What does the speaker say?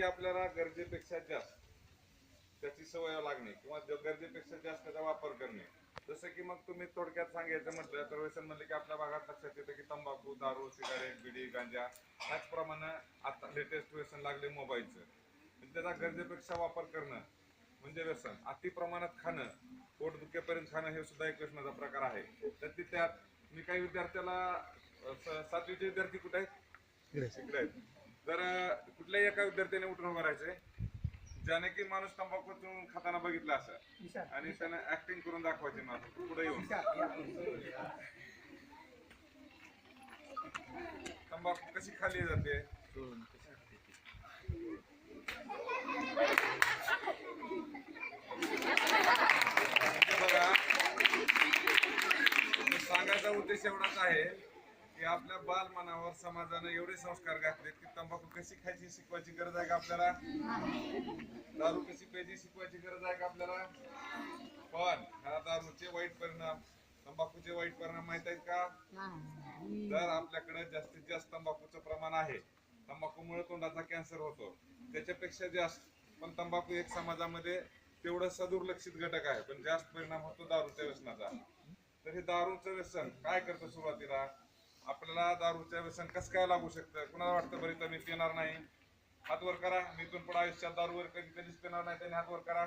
की आपल्याला गरजेपेक्षा जास्त त्याची सवय लागणे किंवा ज- गरजेपेक्षा जास्त त्याचा वापर करणे. जसं की मग तुम्ही थोडक्यात सांगायचं म्हटलं तर व्यसन म्हणलं की आपल्या भागात लक्षात येतं की तंबाखू दारू सिगारेट बिडी गांजा त्याचप्रमाणे आता लेटेस्ट व्यसन लागले मोबाईलचं. म्हणजे त्याचा गरजेपेक्षा वापर करणं म्हणजे व्यसन. अति प्रमाणात खाणं पोट दुखेपर्यंत खाणं हे सुद्धा एक व्यसनाचा प्रकार आहे. तर ती त्यात मी काही विद्यार्थ्याला सातवीचे विद्यार्थी कुठे आहेत? इकडे आहेत. तर कुठल्याही एका विद्यार्थ्याने उठून उभं राहायचंय. ज्याने की माणूस तंबाखू चुरून खाताना बघितलं असं. आणि त्याने ऍक्टिंग करून दाखवायची माणूस. पुढे येऊन. तंबाखू कशी खाल्ली जाते? बघा. सांगायचा उद्देश एवढाच आहे. की आपल्या बालमनावर समाजानं एवढे संस्कार घातले की तंबाखू कशी खायची शिकवायची गरज आहे का आपल्याला? दारू कशी प्यायची शिकवायची गरज आहे का आपल्याला? पण ह्या दारूचे वाईट परिणाम तंबाखूचे वाईट परिणाम माहीत आहेत का? तर आपल्याकडे जास्तीत जास्त तंबाखूचं प्रमाण आहे. तंबाखूमुळे तोंडाचा कॅन्सर होतो. त्याच्यापेक्षा जास्त पण तंबाखू एक समाजामध्ये तेवढं सदुर्लक्षित घटक आहे. पण जास्त परिणाम होतो दारूच्या व्यसनाचा. तर हे दारूचं व्यसन काय करतं सुरुवातीला? आपल्याला दारूचं व्यसन कसं काय लागू शकतं? कुणाला वाटतं बरं तर मी पिणार नाही? हातवर करा. मी पण पुढे आयुष्यात दारूवर कधी कधीच पिणार नाही. त्यांनी हातवर करा.